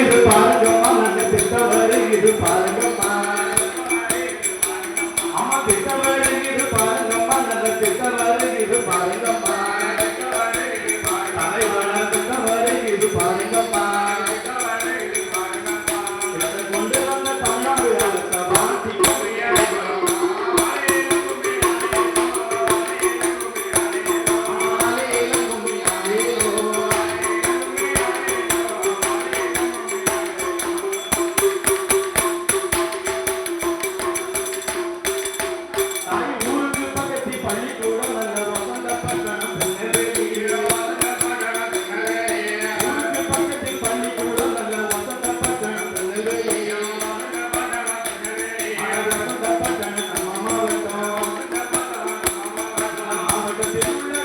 இது பாருங்கம்மா நல்ல பெற்றவர் இது பாருங்கம்மா. அம்மா பெற்றவர் இது பாருங்கம்மா நல்ல பெற்றவர் இது பாருங்கம்மா. Gracias.